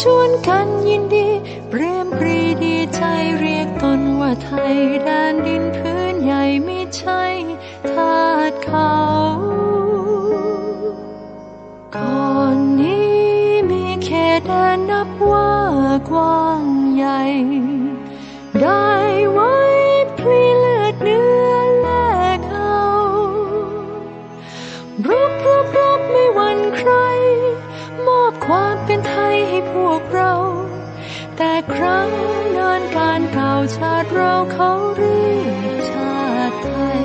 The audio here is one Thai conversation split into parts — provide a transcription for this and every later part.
ชวนกันยินดี เปรียมปรีดีใจเรียกตนว่าไทยแดนดินพื้นใหญ่ไม่ใช่ทาสเขาก่อนนี้มีเขตแดนนับว่ากว้างใหญ่ ได้ไว้พลีเลือดเนื้อแลกเอารบรบรบไม่หวั่นใคร อบความเป็นไทยให้พวกเรา แต่ครั้งนานการเก่าชาติเราเขาเรียกชาติไทย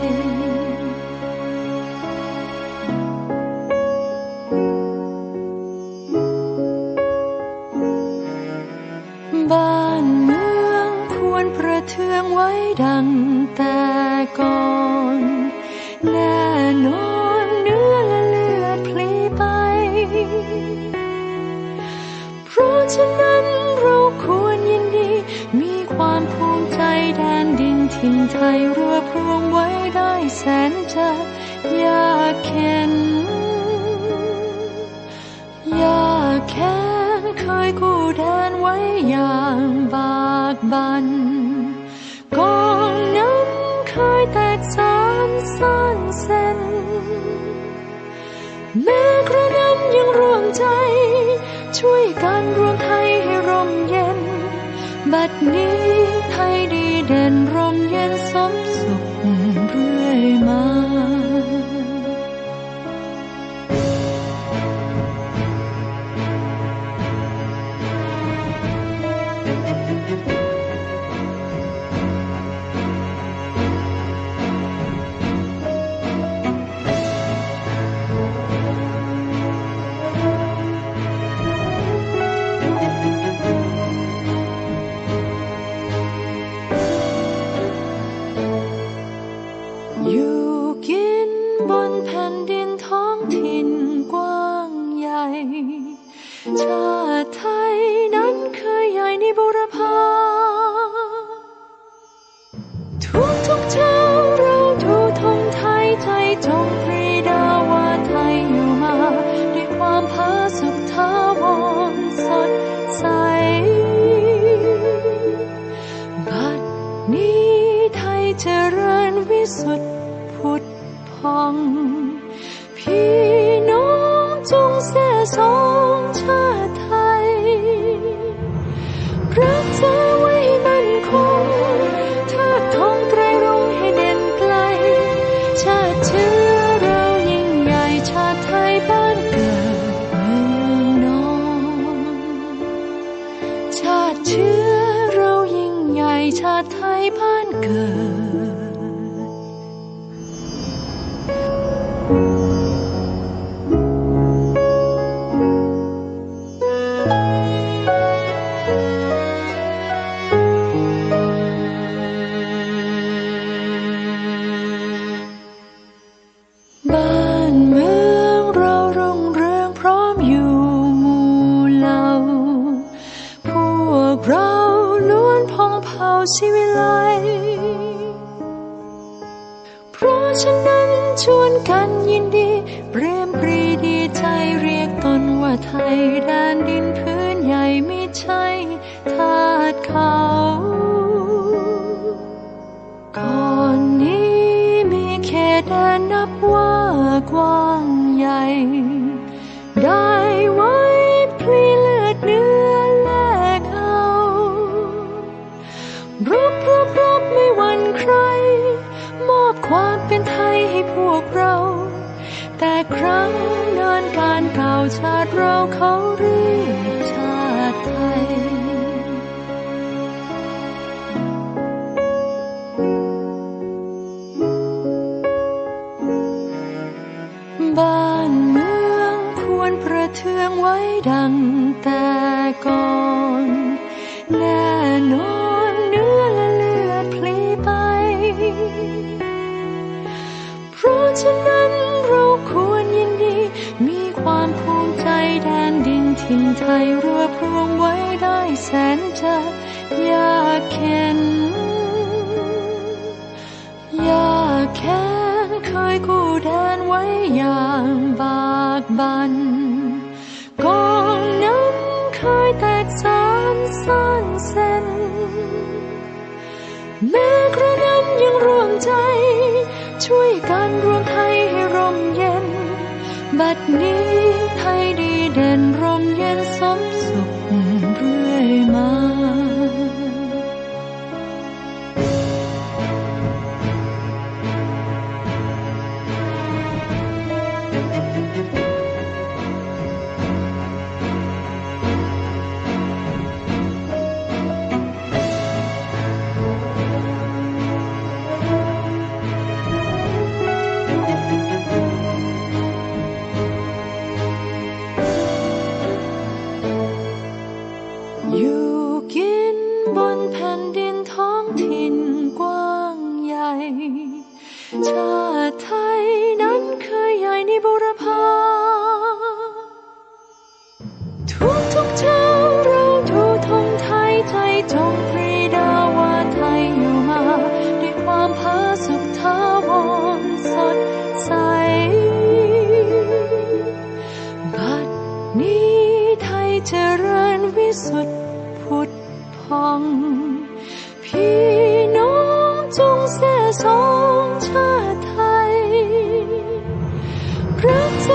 บ้านเมืองควรประเทืองไว้ดังแต่ก่อน ฉะนั้นเราควรยินดี มีความภูมิใจแดนดินถิ่นไทยรวบรวมไว้ได้แสนจะยากเข็นยากแค้นเคยกู้แดนไว้อย่างบากบันกองนั้นเคยแตกสานสร้างเส้นแม้กระนั้นยังร่วมใจ ช่วยกันรวมไทยให้ร่มเย็น บัดนี้ไทยดีเด่นร่มเย็นสม ชวนกันยินดี เปรมปรีดีใจเรียกตนว่าไทยแดนดินพื้นใหญ่ไม่ใช่ทาสเขาก่อนนี้มีเขตแดนนับว่ากว้างใหญ่ ความเป็นไทยให้พวกเรา แต่ครั้งนานการเก่าชาติเราเขาเรียกชาติไทย บ้านเมืองควรประเทืองไว้ดังแต่ก่อน ถิ่นไทยรวบรวมไว้ได้แสนจะยากเข็นยากแค้นเคยกู้แดนไว้อย่างบากบันกองนั้นเคยแตกสานสร้างเส้นแม้กระนั้นยังร่วมใจ ช่วยกันรวมไทยให้ร่มเย็น บัดนี้ ไทยดีเด่นร่มเย็นสม ทุกทุกเช้าเราทูธงไทยใจจงปรีดาว่าไทยอยู่มาด้วยความผาสุกทาวรสดใส บัดนี้ไทยเจริญวิสุทธิผุดพอง พี่น้องจงแส่สองชาติไทยรักษา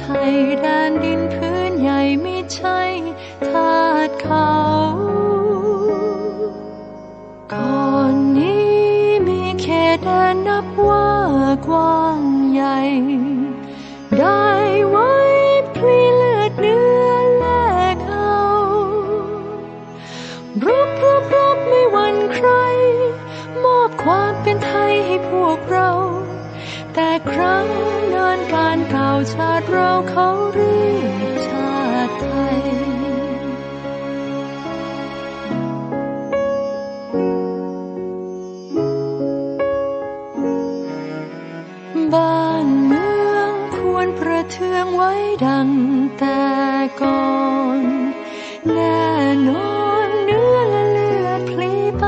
ไทยแดนดินพื้นใหญ่ไม่ใช่ทาสเขาก่อนนี้มีเขตแดนนับว่ากว้างใหญ่ ได้ไว้พลีเลือดเนื้อแลกเอารบรบรบไม่หวั่นใคร มอบความเป็นไทยให้พวกเรา แต่ครั้งนานการกา ชาติเราเขาเรียกชาติไทย บ้านเมืองควรประเทืองไว้ดังแต่ก่อนแน่นอนเนื้อและเลือดพลีไป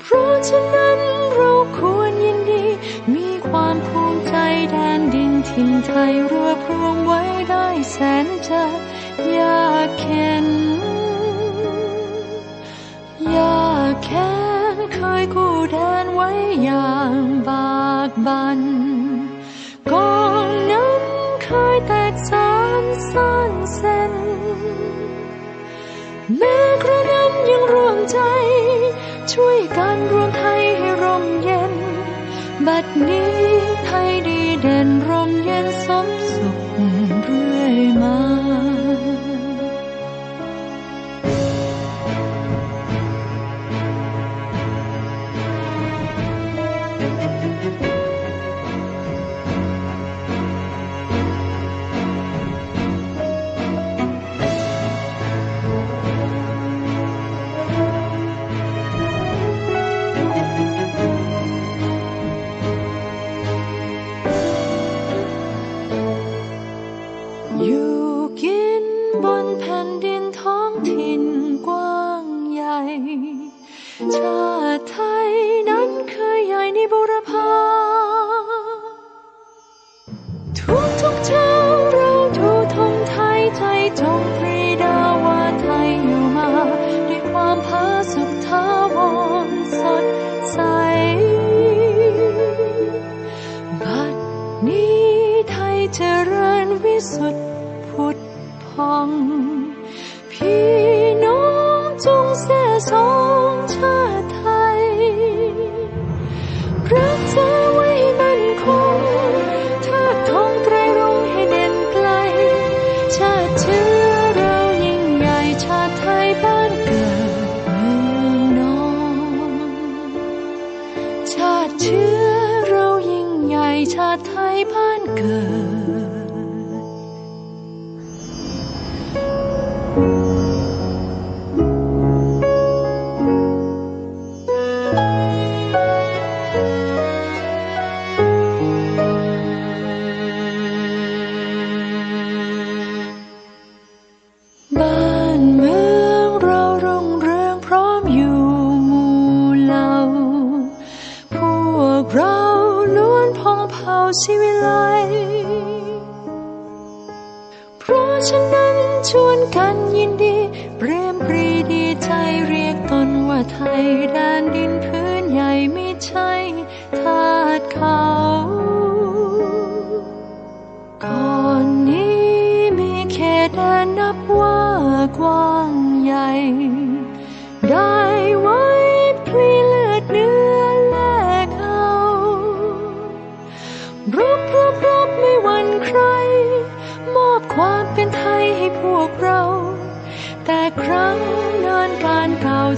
เพราะฉะนั้นามภูมิใจแดนดินถิ่นไทยรวบรวมไว้ได้แสนจะยากเข็นยากแค้นเคยกู้แดนไว้อย่างบากบันกองนั้นเคยแตกสานสร้างเส้นแม้กระนั้นยังร่วมใจ ช่วยกันรวมไทย บัดนี้ไทยดีเด่นร่มเย็นสม จงปรีดาว่าไทยอยู่มาด้วยความผาสุกทารสดใส บัดนี้ไทยเจริญวิสุทธิผุดพอง พี่น้องจงเสีสองชาไทยพระเจ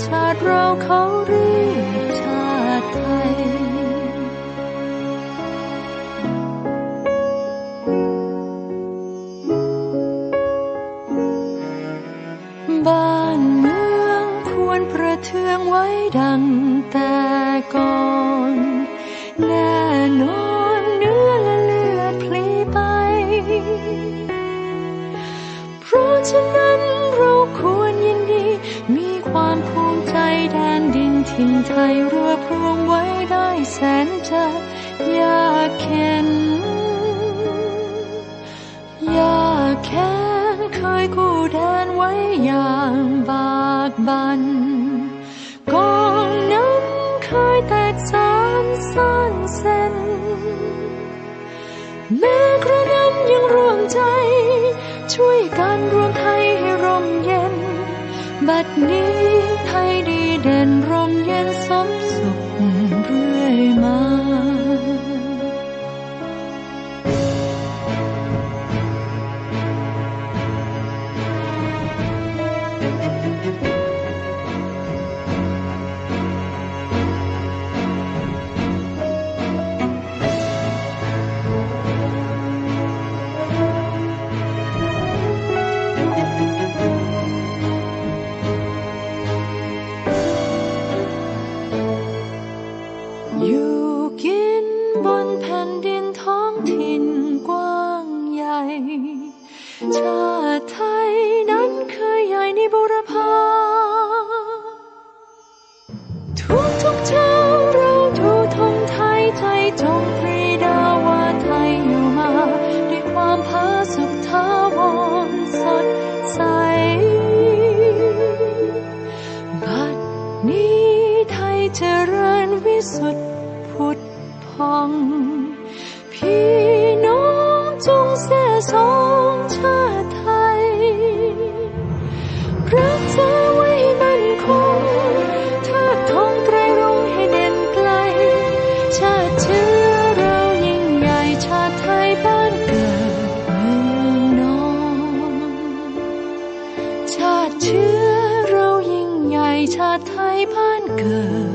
ชาติเราเขาเรียกชาติไทย บ้านเมืองควรประเทืองไว้ดังแต่ก่อนแน่นอนเนื้อและเลือดพลีไป เพราะฉะนั้น ถิ่นไทยรวบรวมไว้ได้แสนจะยากเข็นอยากแค้นเคยกู้แดนไว้อย่างบากบันกองนั้นเคยแตกสานซ่านเส้นแม้กระนั้นยังร่วมใจ ช่วยกันรวมไทยให้ร่มเย็น บัดนี้ไทยดี เด่นร่ ง พี่น้องจงเสียสองชาติไทย รักษาไว้มันคงเทิดธงไตรรงให้เด่นไกล ชาติเชื้อเรายิ่งใหญ่ชาติไทยบ้านเกิดเมืองนอนชาติเชื้อเรายิ่งใหญ่ชาติไทยบ้านเกิด